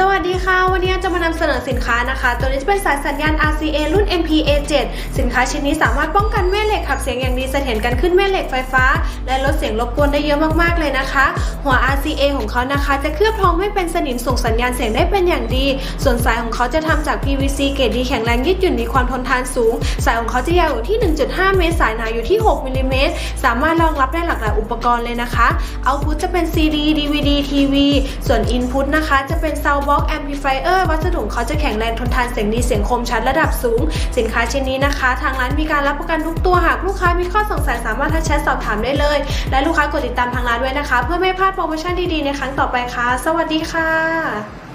สวัสดีค่ะ วันนี้จะมานำเสนอสินค้านะคะ ตัวนี้จะเป็นสายสัญญาณ RCA รุ่น MPA7 สินค้าชิ้นนี้สามารถป้องกันแม่เหล็กขับเสียงอย่างดีเสถียรกันขึ้นแม่เหล็กไฟฟ้า และลดเสียงรบกวนได้เยอะมากๆเลยนะคะ หัว RCA ของเขานะคะ จะเคลือบทองไม่เป็นสนิมส่งสัญญาณเสียงได้เป็นอย่างดี ส่วนสายของเขาจะทำจาก PVC เกรดดีแข็งแรงยืดหยุ่นมีความทนทานสูง สายของเขาจะยาวอยู่ที่ 1.5 เมตร สายหนาอยู่ที่ 6มิลลิเมตรสามารถรองรับได้หลากหลายอุปกรณ์เลยนะคะเอาพุทจะเป็น CD DVD TV ส่วน Input นะคะจะเป็น Walk Amplifier วัสดุของเขาจะแข็งแรงทนทานเสียงดีเสียงคมชัดระดับสูง สินค้าชิ้นนี้นะคะ ทางร้านมีการรับประกันทุกตัวหากลูกค้ามีข้อสงสัยสามารถทักแชทสอบถามได้เลย และลูกค้ากดติดตามทางร้านด้วยนะคะ เพื่อไม่พลาดโปรโมชั่นดีๆในครั้งต่อไปค่ะ สวัสดีค่ะ